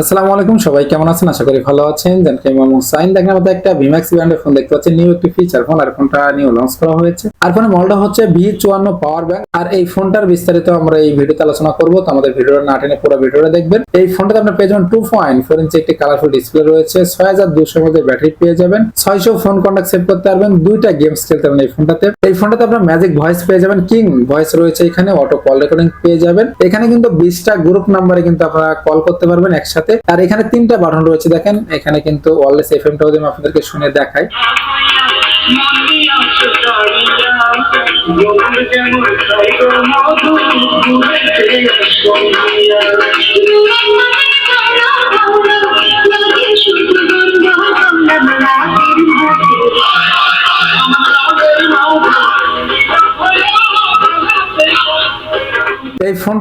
আসসালামু আলাইকুম, সবাই কেমন আছেন? আশা করি ভালো আছেন। জানকে মামু সাইন দেখেন আমাদের একটা ভিম্যাক্স ব্র্যান্ডের ফোন দেখতে পাচ্ছেন। নিউ একটি ফিচার ফোন আর ফোনটা নিউ লঞ্চ করা হয়েছে। আর ফোনের মডেলটা হচ্ছে ভি চুয়ান্ন পাওয়ার ব্যাংক আর এই ফোনটার বিস্তারিত আমরা এই ভিডিওতে আলোচনা করব। তো আমাদের ভিডিওটা না টেনে পুরো ভিডিওটা দেখবেন। এই ফোনটাতে আপনার পেয়ে যাবেন টু পয়েন্ট ফোর ইঞ্চি একটি কালারফুল ডিসপ্লে রয়েছে। ছয় হাজার দুশোর মধ্যে ব্যাটারি পেয়ে যাবেন। ছয়শো ফোন কন্ট্যাক্ট সেভ করতে পারবেন। দুইটা গেমস খেলতে পারবেন এই ফোনটাতে এই ফোনটাতে আপনার ম্যাজিক ভয়েস পেয়ে যাবেন। কিং ভয়েস রয়েছে এখানে। অটো কল রেকর্ডিং পেয়ে যাবেন। এখানে কিন্তু বিশটা গ্রুপ নাম্বারে কিন্তু আপনারা কল করতে পারবেন। একসাথে আর এখানে তিনটা বাটন রয়েছে, দেখেন। এখানে কিন্তু ওয়ারলেস এফ এমটাও আমি আপনাদেরকে শুনে দেখাই।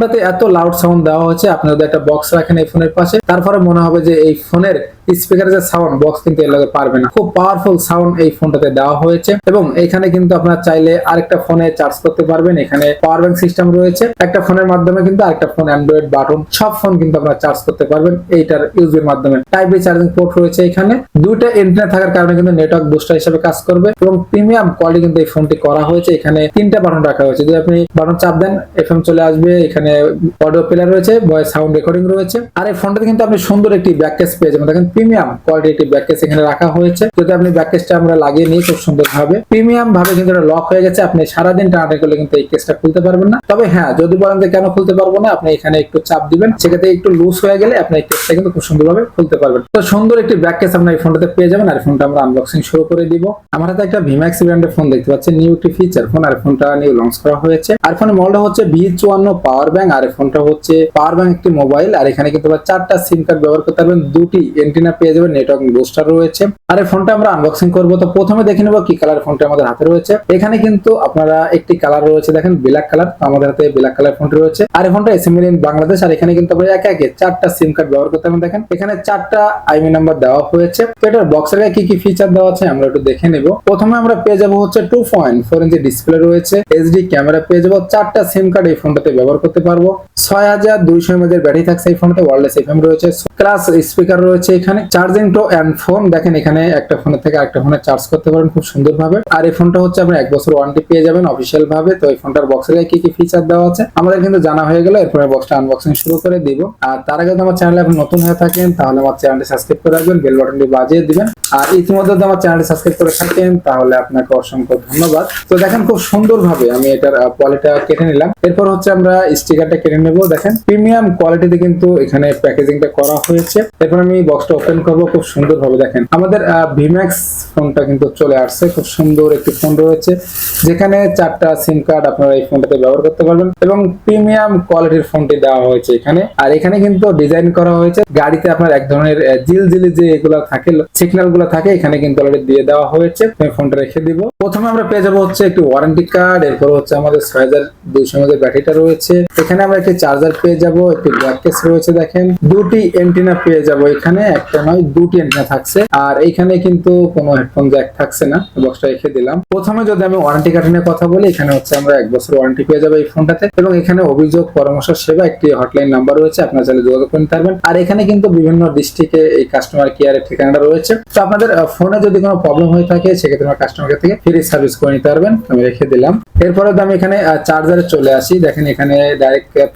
ফোনটাতে এত লাউড সাউন্ড দেওয়া হয়েছে, আপনি যদি একটা বক্স রাখেন এই ফোনের পাশে, তারপরে মনে হবে যে এই ফোনের স্পিকারের যে সাউন্ড বক্স কিন্তু এর লগে পারবে না। খুব পাওয়ারফুল সাউন্ড এই ফোনটাতে দেওয়া হয়েছে এবং এখানে কিন্তু আপনার চাইলে আরেকটা ফোনে চার্জ করতে পারবেন। এখানে পাওয়ার ব্যাংক সিস্টেম রয়েছে। একটা ফোনের মাধ্যমে কিন্তু আরেকটা ফোন অ্যান্ড্রয়েড বাটন সব ফোন কিন্তু আপনারা চার্জ করতে পারবেন এইটার ইউজের মাধ্যমে। টাইপ বি চার্জিং পোর্ট রয়েছে এখানে। দুইটা এন্টেনা থাকার কারণে কিন্তু নেটওয়ার্ক বুস্টার হিসেবে কাজ করবে এবং প্রিমিয়াম কোয়ালিটি কিন্তু এই ফোনটি করা হয়েছে। এখানে তিনটা বাটন রাখা হয়েছে। যদি আপনি বাটন চাপ দেন এফএম চলে আসবে। এখানে অডিও প্লেয়ার রয়েছে ভয়েস সাউন্ড রেকর্ডিং রয়েছে। আর এই ফোনটাতে কিন্তু আপনি সুন্দর একটি ব্যাক কেস পেয়ে যাবেন। দেখেন প্রিমিয়াম কোয়ালিটি একটি ব্যাক কেস এখানে রাখা হয়েছে। যদি আপনি ব্যাক কেসটা আমরা লাগিয়ে নিই, খুব সুন্দর ভাবে প্রিমিয়াম ভাবে কিন্তু এটা লক হয়ে গেছে। আপনি সারাদিন টানাটানি করলে কিন্তু এই কেসটা খুলতে পারবেন না। তবে হ্যাঁ যদি বলেন যে কেন খুলতে পারব না, আপনি এখানে একটু চাপ দিবেন। সেক্ষেত্রে একটু লুজ হয়ে গেলে আপনি এই কেসটা কিন্তু খুব সুন্দরভাবে খুলতে পারবেন। তো সুন্দর একটি ব্যাক কেস আপনার এই ফোনটাতে পেয়ে যাবেন। আর ফোনটা আমরা আনবক্সিং শুরু করে দিব। আমার হাতে একটা ভিম্যাক্স ব্র্যান্ডের ফোন দেখতে পাচ্ছেন নিউ একটি ফিচার ফোন আর ফোনটা নিউ লঞ্চ করা হয়েছে। আর ফোনের মডেলটা হচ্ছে ভি চুয়ান্ন পাওয়ার ব্যাংক আর এই ফোনটা হচ্ছে পাওয়ার ব্যাংক একটি মোবাইল আর এখানে কিন্তু চারটা সিম কার্ড ব্যবহার করতে পারবেন, দুটি এন্টিনা পেয়ে যাবেন নেটওয়ার্ক বুস্টার রয়েছে। আর এই ফোনটা আমরা আনবক্সিং করব, তো প্রথমে দেখে নেব কি কালার ফোনটা আমাদের হাতে রয়েছে। এখানে কিন্তু আপনারা একটি কালার রয়েছে, দেখেন ব্ল্যাক কালার আমাদের হাতে ব্ল্যাক কালার ফোনটি রয়েছে। আর এই ফোনটা এসএমএল ইন বাংলাদেশ আর এখানে কিন্তু আমরা একে একে চারটা সিম কার্ড ব্যবহার করতে পারবেন, দেখেন। এখানে চারটা আইমি নাম্বার দেওয়া হয়েছে। তো এটার বক্সের কি কি ফিচার দেওয়া আছে, আমরা একটু দেখে নেব। প্রথমে আমরা পেয়ে যাব হচ্ছে two point four inch display রয়েছে এইচডি ক্যামেরা পেয়ে যাব, চারটা সিম কার্ড এই ফোনটাতে ব্যবহার করতে পারব ছয় হাজার দুইশো ব্যাটারি থাকছে এই ওয়ারলেস এফএম রয়েছে। ক্লাস স্পিকার রয়েছে এখানে। চার্জিং টো অ্যান্ড ফোন দেখেন এখানে একটা ফোনের থেকে আরেকটা ফোনে চার্জ করতে পারেন খুব আর এই ফোনটা হচ্ছে এক বছর ওয়ারেন্টি পেয়ে যাবেন অফিসিয়াল ভাবে তো এই ফোনটার কি কি ফিচার দেওয়া আছে, আমাদের কিন্তু জানা হয়ে গেল। এরপরে বক্সটা আনবক্সিং শুরু করে দিব। আর তার আগে আমার চ্যানেলে আপনি নতুন হয়ে থাকেন, তাহলে আমার চ্যানেলটি সাবস্ক্রাইব করে রাখবেন বেল বাটনটি বাজিয়ে দিবেন। আর ইতিমধ্যে যদি আমার চ্যানেলটি সাবস্ক্রাইব করে থাকেন, তাহলে আপনাকে অসংখ্য ধন্যবাদ। তো দেখেন খুব সুন্দর ভাবে আমি এটার কোয়ালিটা কেটে নিলাম। এরপর হচ্ছে আমরা স্টিকারটা কেটে নেব। দেখেন প্রিমিয়াম কোয়ালিটিতে কিন্তু এখানে প্যাকেজিংটা করা হয়েছে। এরপর আমি বক্সটা ওপেন করব খুব সুন্দর ভাবে দেখেন। আমাদের ভিম্যাক্স ফোনটা কিন্তু চলে আসছে খুব সুন্দর একটি ফোন রয়েছে। যেখানে চারটা সিম কার্ড আপনারা এই ফোনটাতে ব্যবহার করতে পারবেন এবং প্রিমিয়াম কোয়ালিটির ফোনটি দেওয়া হয়েছে এখানে। আর এখানে কিন্তু ডিজাইন করা হয়েছে। গাড়িতে আপনার এক ধরনের আহ, জিলজিলি যে এগুলো থাকে সিগন্যালগুলো থাকে এখানে কিন্তু অলরেডি দিয়ে দেওয়া হয়েছে। আমি ফোনটা রেখে দিব। প্রথমে আমরা পেয়ে যাব হচ্ছে একটি ওয়ারেন্টি কার্ড এরপর হচ্ছে আমাদের ছয় হাজার দুইশো ব্যাটারিটা রয়েছে। এখানে আমরা একটি চার্জার পেয়ে যাব, একটি ব্যাক কেস রয়েছে দেখেন। দুটি এন্টিনা পেয়ে যাব এখানে, একটা নয়, দুটি এন্টিনা থাকছে। আর এইখানে কিন্তু কোনো হেডফোন জ্যাক থাকছে না বক্সটা রেখে দিলাম। প্রথমে যদি আমি ওয়ারেন্টি কার্ড নিয়ে কথা বলি, এখানে হচ্ছে আমরা এক বছর ওয়ারেন্টি পেয়ে যাব এই ফোনটাতে এবং এখানে অভিযোগ, পরামর্শ, সেবা, একটি হটলাইন নাম্বার রয়েছে, আপনার চাইলে যোগাযোগ করে নিতে পারবেন। আর এখানে কিন্তু বিভিন্ন ডিস্ট্রিক্টে এই কাস্টমার কেয়ারের ঠিকানাটা রয়েছে। তো আপনাদের ফোনে যদি কোনো প্রবলেম হয়ে থাকে, সেক্ষেত্রে আমার কাস্টমার থেকে ফ্রি সার্ভিস করে নিতে পারবেন, আমি রেখে দিলাম। এরপরে আমি এখানে চার্জারে চলে আসি, দেখেন এখানে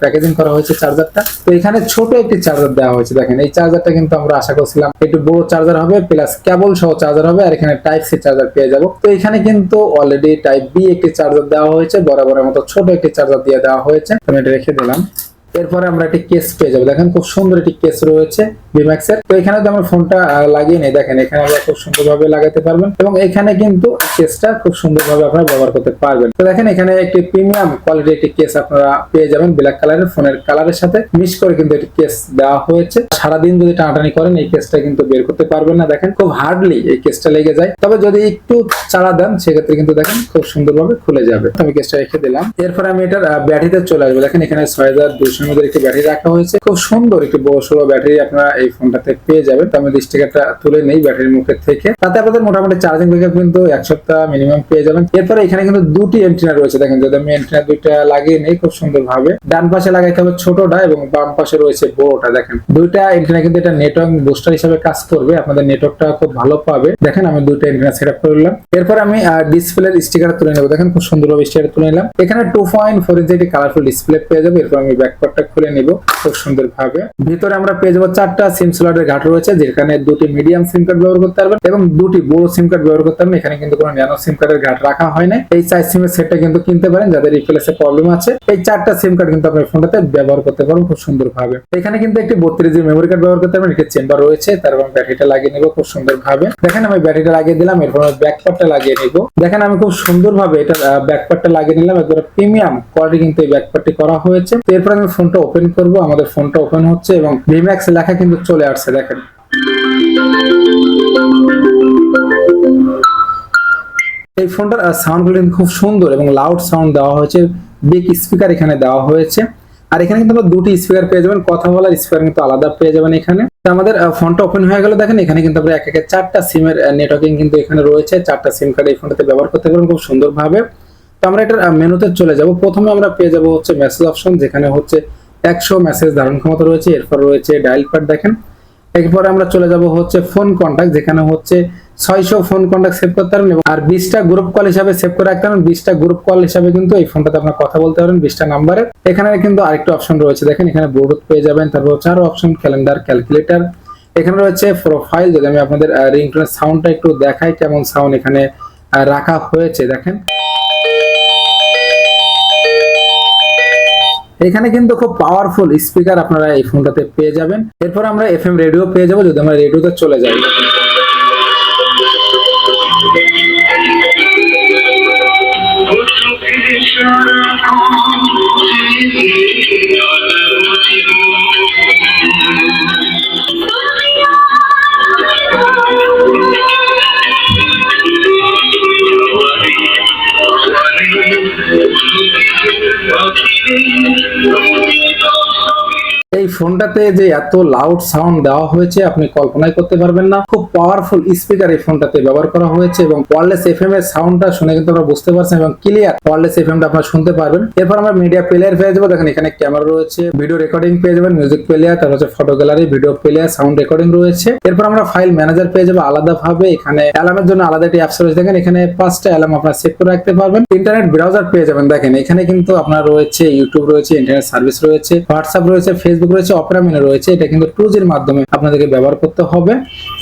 প্যাকেজিং করা হয়েছে চার্জারটা। তো এখানে ছোট একটি চার্জার দেওয়া হয়েছে, দেখেন। এই চার্জারটা কিন্তু আমরা আশা করছিলাম একটু বড় চার্জার হবে প্লাস কেবল সহ চার্জার হবে, আর এখানে টাইপ সি চার্জার পেয়ে যাব। তো এখানে কিন্তু অলরেডি টাইপ বি একটি চার্জার দেওয়া হয়েছে, বরাবরের মতো ছোট একটি চার্জার দিয়ে দেওয়া হয়েছে। আমি এটা রেখে দিলাম। এরপরে আমরা একটি কেস পেয়ে যাব। দেখেন খুব সুন্দর একটি কেস রয়েছে বিম্যাক্স এর। তো এখানে তো আমরা ফোনটা লাগিয়ে নেই। দেখেন এখানে আমরা খুব সুন্দরভাবে লাগাতে পারবেন এবং এখানে কিন্তু কেসটা খুব সুন্দরভাবে আপনারা ব্যবহার করতে পারবেন। তো দেখেন এখানে একটি প্রিমিয়াম কোয়ালিটি একটি কেস আপনারা পেয়ে যাবেন ব্ল্যাক কালারের ফোনের কালারের সাথে। মিক্স করে কিন্তু একটি কেস দেওয়া হয়েছে। সারাদিন যদি টানাটানি করেন, এই কেসটা কিন্তু বের করতে পারবেন না। দেখেন খুব হার্ডলি এই কেসটা লেগে যায়। তবে যদি একটু চাড়া দেন, সেক্ষেত্রে কিন্তু দেখেন খুব সুন্দরভাবে খুলে যাবে। আমি কেসটা রেখে দিলাম। এরপরে আমি এটার ব্যাটারিতে চলে আসব। দেখেন এখানে ছয় হাজার দুশো মধ্যে একটি ব্যাটারি রাখা হয়েছে। খুব সুন্দর একটি বড় সড়ো ব্যাটারি আপনারা এই ফোনটাতে পেয়ে যাবেন। আমি স্টিকারটা তুলে নেই ব্যাটারির মুখে থেকে। তাতে আপনাদের মোটামুটি চার্জিং ব্যাকআপ কিন্তু এক সপ্তাহ মিনিমাম পেয়ে যাবেন। এরপরে এখানে কিন্তু দুটি এন্টিনা রয়েছে। দেখেন, যদি আমি এন্টিনা দুইটা লাগিয়ে নেই, খুব সুন্দর ভাবে ডান পাশে লাগাইতে হবে ছোটটা এবং বাম পাশে রয়েছে বড়টা। দেখেন, দুইটা এন্টিনা কিন্তু এটা নেটওয়ার্ক বুস্টার হিসেবে কাজ করবে। আপনাদের নেটওয়ার্কটা খুব ভালো পাবে। দেখেন, আমি দুইটা এন্টিনা সেট আপ করলাম এরপর আমি ডিসপ্লের স্টিকার তুলে নেব। দেখেন, খুব সুন্দরভাবে স্টিকার তুলে নিলাম। এখানে টু পয়েন্ট ফোর ইঞ্চি একটি কালারফুল ডিসপ্লে পেয়ে যাব। এরপর আমি ব্যাকপার্টটা খুলে নিব খুব সুন্দর ভাবে ভিতরে আমরা পেয়ে যাব চারটা সিম স্লটের ঘাট রয়েছে, যেখানে দুটি মিডিয়াম সিম কার্ড ব্যবহার করতে পারবেন এবং দুটি বড় সিম কার্ড ব্যবহার করতে পারবেন। এখানে কিন্তু কোনো ন্যানো সিম কার্ডের ঘাট রাখা হয় না এই চার সিমের সেটটা কিন্তু কিনতে পারেন, যাদের রিপ্লেসে প্রবলেম আছে। এই চারটা সিম কার্ড কিন্তু আপনার ফোনটাতে ব্যবহার করতে পারবেন খুব সুন্দর ভাবে এখানে কিন্তু একটি বত্রিশ জিবি মেমোরি কার্ড ব্যবহার করতে পারবেন, একটি চেম্বার রয়েছে তারপর আমি ব্যাটারিটা লাগিয়ে নেব খুব সুন্দর ভাবে দেখেন আমি ব্যাটারিটা লাগিয়ে দিলাম, এরপর আমি ব্যাকপার্টটা লাগিয়ে নিব। দেখেন আমি খুব সুন্দর ভাবে এটা ব্যাকপার্টটা লাগিয়ে নিলাম, একবার প্রিমিয়াম কোয়ালিটি কিন্তু এই ব্যাকপার্টটি করা হয়েছে। এরপর আমি ফোনটা ওপেন করব, আমাদের ফোনটা ওপেন হচ্ছে এবং ভিম্যাক্স লেখা কিন্তু চলে আসছে, দেখেন। এই ফোনটার সাউন্ড কোয়ালিটি খুব সুন্দর এবং লাউড সাউন্ড দেওয়া হয়েছে বিগ স্পিকার এখানে দেওয়া হয়েছে। আর এখানে কিন্তু আমরা দুটি স্পিকার পেয়ে যাবেন, কথা বলার স্পিকার কিন্তু আলাদা পেয়ে যাবেন এখানে। তো আমাদের ফোনটা ওপেন হয়ে গেল, দেখেন, এখানে কিন্তু আমরা এক একে চারটা সিমের নেটওয়ার্কিং কিন্তু এখানে রয়েছে। চারটা সিম কার্ড এই ফোনটাতে ব্যবহার করতে পারবেন খুব সুন্দরভাবে। তো আমরা এটার মেনুতে চলে যাব। প্রথমে আমরা পেয়ে যাব হচ্ছে মেসেজ অপশন যেখানে হচ্ছে একশো মেসেজ ধারণ ক্ষমতা রয়েছে। এরপর রয়েছে ডায়াল প্যাড দেখেন। এরপরে আমরা চলে যাব হচ্ছে ফোন কন্ট্যাক্ট যেখানে হচ্ছে ছয়শো ফোন কন্ট্যাক্ট সেভ করতে পারেন আর বিশটা গ্রুপ কল হিসাবে সেভ করে রাখতে পারেন। বিশটা গ্রুপ কল হিসাবে কিন্তু এই ফোনটাতে আপনার কথা বলতে পারেন, বিশটা নাম্বারে এখানে কিন্তু আরেকটা অপশন রয়েছে, দেখেন এখানে ব্লুটুথ পেয়ে যাবেন। তারপর হচ্ছে আরও অপশন ক্যালেন্ডার ক্যালকুলেটর এখানে রয়েছে প্রোফাইল যদি আমি আপনাদের রিংটোনের সাউন্ডটা একটু দেখাই, কেমন সাউন্ড এখানে রাখা হয়েছে, দেখেন। এখানে কিন্তু খুব পাওয়ারফুল স্পিকার আপনারা এই ফোনটাতে পেয়ে যাবেন। এরপর আমরা এফএম রেডিও পেয়ে যাব, যদি আমরা রেডিওতে চলে যাই। ফোনটাতে যে এত লাউড সাউন্ড দেওয়া হয়েছে, আপনি কল্পনাই করতে পারবেন না। খুব পাওয়ারফুল স্পিকার এই ফোনটাতে ব্যবহার করা হয়েছে এবং ওয়ারলেস এফএম এর সাউন্ডটা শুনে কিন্তু আমরা বুঝতে পারছেন এবং ক্লিয়ার ওয়ারলেস এফএম টা আপনারা শুনতে পারবেন। এরপর আমরা মিডিয়া প্লেয়ার পেয়ে যাব। দেখেন এখানে ক্যামেরা রয়েছে ভিডিও রেকর্ডিং পেয়ে যাবেন মিউজিক প্লেয়ার তারপর হচ্ছে photo gallery video player sound recording রয়েছে। এরপর আমরা ফাইল ম্যানেজার পেয়ে যাব আলাদাভাবে। এখানে অ্যালার্মের জন্য আলাদা একটি অ্যাপস রয়েছে। দেখেন এখানে পাঁচটা অ্যালার্ম আপনারা সেভ করে রাখতে পারবেন। ইন্টারনেট ব্রাউজার পেয়ে যাবেন। দেখেন এখানে কিন্তু আপনার রয়েছে ইউটিউব রয়েছে ইন্টারনেট সার্ভিস রয়েছে হোয়াটসঅ্যাপ রয়েছে ফেসবুক রয়েছে অপেরা মিনি রয়েছে, এটা কিন্তু টু জির মাধ্যমে আপনাদেরকে ব্যবহার করতে হবে।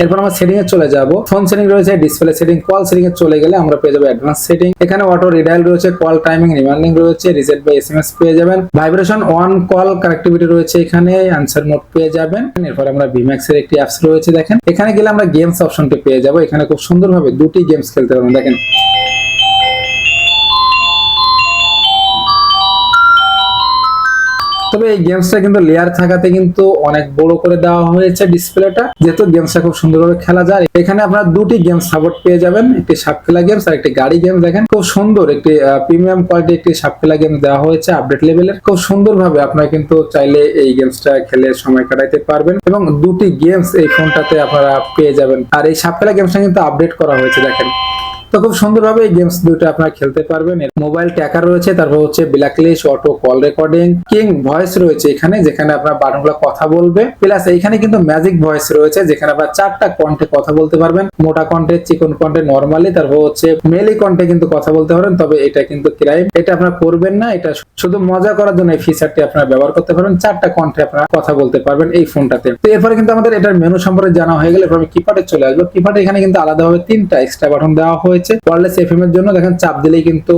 এরপর আমরা সেটিং এ চলে যাব। ফোন সেটিং রয়েছে ডিসপ্লে সেটিং কল সেটিং এ চলে গেলে আমরা পেয়ে যাব অ্যাডভান্স সেটিং এখানে অটো রিডাইল রয়েছে কল টাইমিং রিমাইন্ডিং রয়েছে রিসেট বাই এসএমএস পেয়ে যাবেন। ভাইব্রেশন ওয়ান কল কানেক্টিভিটি রয়েছে এখানে আনসার মোড পেয়ে যাবেন। এরপর আমরা ভিম্যাক্স এর একটি অ্যাপস রয়েছে, দেখেন। এখানে গেলে আমরা গেমস অপশনটি পেয়ে যাব। এখানে খুব সুন্দরভাবে দুটি গেমস খেলতে পারবেন, দেখেন। তবে এই গেমসটা কিন্তু লেয়ার থাকাতে কিন্তু অনেক বড় করে দেওয়া হয়েছে ডিসপ্লেটা যেহেতু গেমসটা খুব সুন্দরভাবে খেলা যায়, এখানে আপনারা দুটি গেম সাপোর্ট পেয়ে যাবেন। একটি সাপ খেলা গেমস আর একটি গাড়ি গেম দেখেন। খুব সুন্দর একটি প্রিমিয়াম কোয়ালিটি একটি সাপ খেলা গেম দেওয়া হয়েছে আপডেট লেভেলের খুব সুন্দরভাবে আপনারা কিন্তু চাইলে এই গেমসটা খেলে সময় কাটাইতে পারবেন এবং দুটি গেমস এই ফোনটাতে আপনারা পেয়ে যাবেন। আর এই সাপ খেলা গেমসটা কিন্তু আপডেট করা হয়েছে, দেখেন। তো খুব সুন্দরভাবে এই গেমস দুটো আপনারা খেলতে পারবেন। মোবাইল ট্যাকার রয়েছে, তারপর হচ্ছে blacklist auto call recording king voice রয়েছে এখানে, যেখানে আপনার বাটনগুলো কথা বলবে। প্লাস এইখানে কিন্তু ম্যাজিক ভয়েস রয়েছে, যেখানে আপনার চারটা কণ্ঠে কথা বলতে পারবেন। মোটা কণ্ঠে চিকন কণ্ঠে নর্মালি তারপর হচ্ছে মেলি কণ্ঠে কিন্তু কথা বলতে পারেন, তবে এটা কিন্তু ক্রাইম এটা আপনারা করবেন না, এটা শুধু মজা করার জন্য এই ফিচারটি আপনারা ব্যবহার করতে পারবেন, চারটা কণ্ঠে আপনারা কথা বলতে পারবেন এই ফোনটাতে তো এরপরে কিন্তু আমাদের এটার মেনু সম্পর্কে জানা হয়ে গেলে, এরপর কিপ্যাডে চলে আসব। কিপ্যাডে এখানে কিন্তু আলাদাভাবে তিনটা এক্সট্রা বাটন দেওয়া হয়েছে। ওয়ারলেস এফএম এর জন্য দেখেন চাপ দিলেই কিন্তু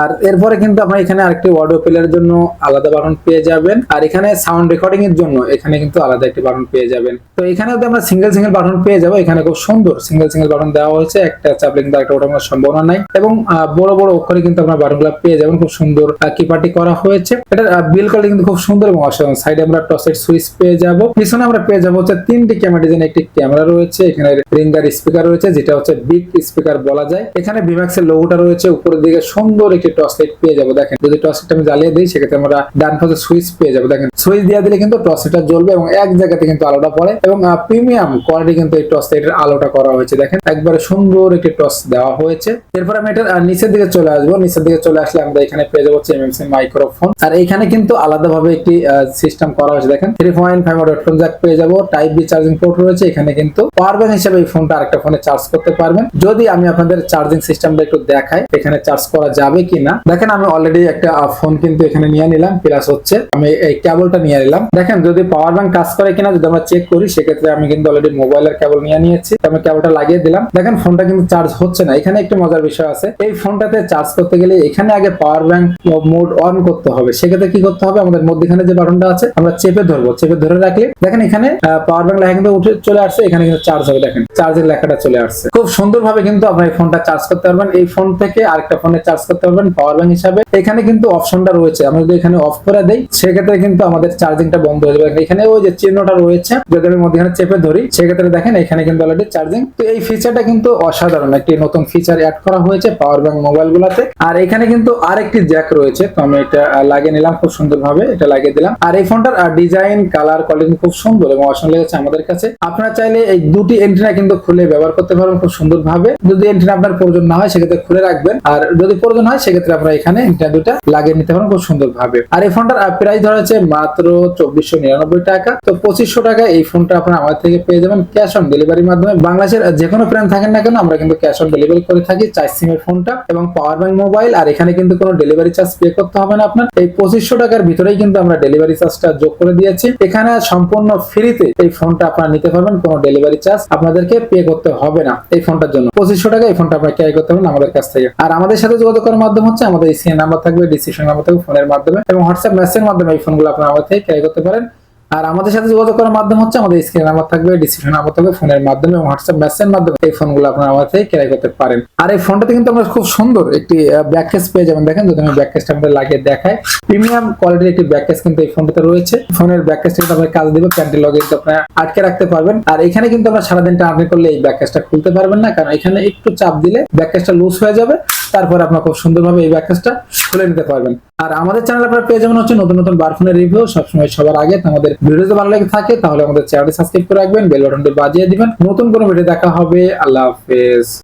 আর এরপরে কিন্তু আপনার এখানে আরেকটি অডিও প্লেয়ারের জন্য আলাদা বাটন পেয়ে যাবেন। আর এখানে সাউন্ড রেকর্ডিং এর জন্য এখানে কিন্তু আলাদা একটি বাটন পেয়ে যাবেন। তো এখানে আমরা সিঙ্গেল সিঙ্গেল বাটন পেয়ে যাব। এখানে খুব সুন্দর সিঙ্গেল সিঙ্গেল বাটন দেওয়া হয়েছে। একটা চাপলে কিন্তু একটা ওঠানোর সম্ভাবনা নাই। এবং বড় বড় অক্ষরে কিন্তু আপনার বাটনগুলো পেয়ে যাবেন। খুব সুন্দর কিপাটি করা হয়েছে। এটার বিল কোয়ালিটি কিন্তু খুব সুন্দর এবং অসাধারণ। সাইডে আমরা টসের সুইচ পেয়ে যাব। পিছনে আমরা পেয়ে যাব হচ্ছে তিনটি ক্যামেরা ডিজাইন একটি ক্যামেরা রয়েছে। এখানে রিঙ্গার স্পিকার রয়েছে, যেটা হচ্ছে বিগ স্পিকার বলা যায়। এখানে এর লোগোটা রয়েছে। উপরের দিকে সুন্দর একটি টর্চ লাইট পেয়ে যাব, দেখেন। যদি টর্চ লাইট আমি জ্বালিয়ে দিই, সেক্ষেত্রে আমরা ডান পাশে সুইচ পেয়ে যাব, দেখেন। সুইচ দিয়ে দিলে কিন্তু টর্চ লাইটটা জ্বলবে এবং এক জায়গাতে কিন্তু আলোটা পড়ে এবং প্রিমিয়াম কোয়ালিটি কিন্তু এই টর্চ লাইটের আলোটা করা হয়েছে, দেখেন। একবারে সুন্দর একটি টর্চ দেওয়া হয়েছে। এরপর আমি এটা নিচের দিকে চলে আসব। নিচের দিকে চলে আসলে আমরা এখানে পেয়ে যাব এমএমসি মাইক্রোফোন আর এখানে কিন্তু আলাদাভাবে একটি সিস্টেম করা হয়েছে, দেখেন। Three point five headphone jack পেয়ে যাব। টাইপ বি চার্জিং পোর্ট রয়েছে, এখানে কিন্তু পাওয়ার ব্যাংক হিসেবে এই ফোনটা আরেকটা ফোনে চার্জ করতে পারবেন। যদি আমি আপনাদের চার্জিং সিস্টেমটা একটু দেখাই, এখানে চার্জ করা যাবে কিনা। দেখেন আমি অলরেডি একটা ফোন কিন্তু এখানে নিয়ে নিলাম প্লাস হচ্ছে আমি এই কেবলটা নিয়ে নিলাম। দেখেন, যদি পাওয়ার ব্যাংক কাজ করে কিনা, যদি আমরা চেক করি, সেক্ষেত্রে আমি কিন্তু অলরেডি মোবাইলের কেবল নিয়ে নিয়েছি। আমি কেবলটা লাগিয়ে দিলাম। দেখেন ফোনটা কিন্তু চার্জ হচ্ছে না। এখানে একটু মজার বিষয় আছে। এই ফোনটাতে চার্জ করতে গেলে এখানে আগে পাওয়ার ব্যাংক মোড অন করতে হবে। সেক্ষেত্রে কি করতে হবে? আমাদের মধ্যখানে যে বাটনটা আছে, আমরা চেপে ধরবো। চেপে ধরে রাখলে, দেখেন এখানে পাওয়ার ব্যাংক লেখা কিন্তু উঠে চলে আসছে। এখানে কিন্তু চার্জ হবে। দেখেন চার্জের লেখাটা চলে আসছে। খুব সুন্দরভাবে কিন্তু আপনার এই ফোনটা চার্জ করতে পারবেন। এই ফোন থেকে আরেকটা ফোনে চার্জ করতে পারবেন। পাওয়ার ব্যাংক হিসাবে। এখানে কিন্তু অপশনটা রয়েছে। আমরা যদি এখানে অফ করে দেই, সেক্ষেত্রে কিন্তু আমাদের চার্জিংটা বন্ধ হয়ে যাবে। এখানে ওই যে চিহ্নটা রয়েছে, যদি আমি মধ্যখানে চেপে ধরি, সেক্ষেত্রে দেখেন এখানে কিন্তু অলরেডি চার্জিং তো এই ফিচারটা কিন্তু অসাধারণ। একটি নতুন ফিচার অ্যাড করা হয়েছে পাওয়ার ব্যাংক মোবাইল গুলাতে। আর এখানে কিন্তু আরেকটি জ্যাক রয়েছে। তো আমি এটা লাগিয়ে নিলাম খুব সুন্দর ভাবে এটা লাগিয়ে দিলাম। আর এই ফোনটার ডিজাইন কালার কোয়ালিটি খুব সুন্দর এবং অসাধারণ লেগেছে আমাদের কাছে। আপনারা চাইলে এই দুটি এন্টিনা কিন্তু খুলে ব্যবহার করতে পারবেন খুব সুন্দর ভাবে যদি এন্টিনা আপনার প্রয়োজন না হয়, সেক্ষেত্রে খুলে রাখবেন। আর যদি প্রয়োজন হয় সেক্ষেত্রে আপনারা এখানে দুটা লাগিয়ে নিতে পারেন, খুব সুন্দরভাবে। আর এই ফোনটার প্রাইস ধরা হচ্ছে মাত্র চব্বিশশো নিরানব্বই টাকা। তো পঁচিশশো টাকা এই ফোনটা আপনারা আমাদের থেকে পেয়ে যাবেন ক্যাশ অন ডেলিভারির মাধ্যমে। বাংলাদেশের যে কোনো প্ল্যান থাকেন না কেন, আমরা কিন্তু ক্যাশ অন ডেলিভারি করে থাকি চার সিম এর ফোনটা এবং পাওয়ার ব্যাংক মোবাইল আর এখানে কিন্তু কোনো ডেলিভারি চার্জ পে করতে হবে না আপনার। এই পঁচিশশো টাকার ভিতরেই কিন্তু আমরা ডেলিভারি চার্জটা যোগ করে দিয়েছি। এখানে সম্পূর্ণ ফ্রিতে এই ফোনটা আপনারা নিতে পারবেন, কোনো ডেলিভারি চার্জ আপনাদেরকে পে করতে হবে না এই ফোনটার জন্য। পঁচিশশো টাকা এই ফোনটা আপনারা ক্যারি করতে পারবেন আমাদের কাছ থেকে। আর আমাদের সাথে যোগাযোগ করার মাধ্যম হচ্ছে আমাদের স্ক্রিন নাম্বার থাকবে ডিসিশন নাম্বার থাকবে ফোনের মাধ্যমে এবং হোয়াটসঅ্যাপ মেসেজের মাধ্যমে এই ফোনগুলো আপনারা আমাদের থেকে ক্যারি করতে পারেন। আর আমাদের সাথে যোগাযোগ করার মাধ্যম হচ্ছে আমাদের স্ক্রিন নাম্বার থাকবে ডিসক্রিপশন নাম্বার থাকবে ফোনের মাধ্যমে এবং হোয়াটসঅ্যাপ মেসেজের মাধ্যমে এই ফোনগুলো আপনারা আমাদের থেকে ক্রয় করতে পারেন। আর এই ফোনটাতে কিন্তু আমরা খুব সুন্দর একটি ব্যাক কেস পেয়ে যাবেন। দেখেন যদি আমি ব্যাক কেসটা আমাদের লাগিয়ে দেখাই প্রিমিয়াম কোয়ালিটির একটি ব্যাক কেস কিন্তু এই ফোনটাতে রয়েছে। ফোনের ব্যাক কেসটা কিন্তু আপনার কাজ দিবে প্যান্টের লগে কিন্তু আপনারা আটকে রাখতে পারবেন। আর এখানে কিন্তু আমরা সারাদিন টানাটানি করলে এই ব্যাক কেসটা খুলতে পারবেন না, কারণ এখানে একটু চাপ দিলে ব্যাক কেসটা লুজ হয়ে যাবে। তারপর আপনার খুব সুন্দরভাবে এই ব্যাক কেসটা খুলে নিতে পারবেন। আর আমাদের চ্যানেল আপনারা পেয়ে যাবেন হচ্ছে নতুন নতুন বারফোনের রিভিউ সবসময় সবার আগে। আমাদের ভিডিও যদি ভালো লাগে থাকে, তাহলে আমাদের চ্যানেলটি সাবস্ক্রাইব করে রাখবেন বেল বাটনটি বাজিয়ে দিবেন। নতুন কোনো ভিডিও দেখা হবে। আল্লাহ হাফেজ।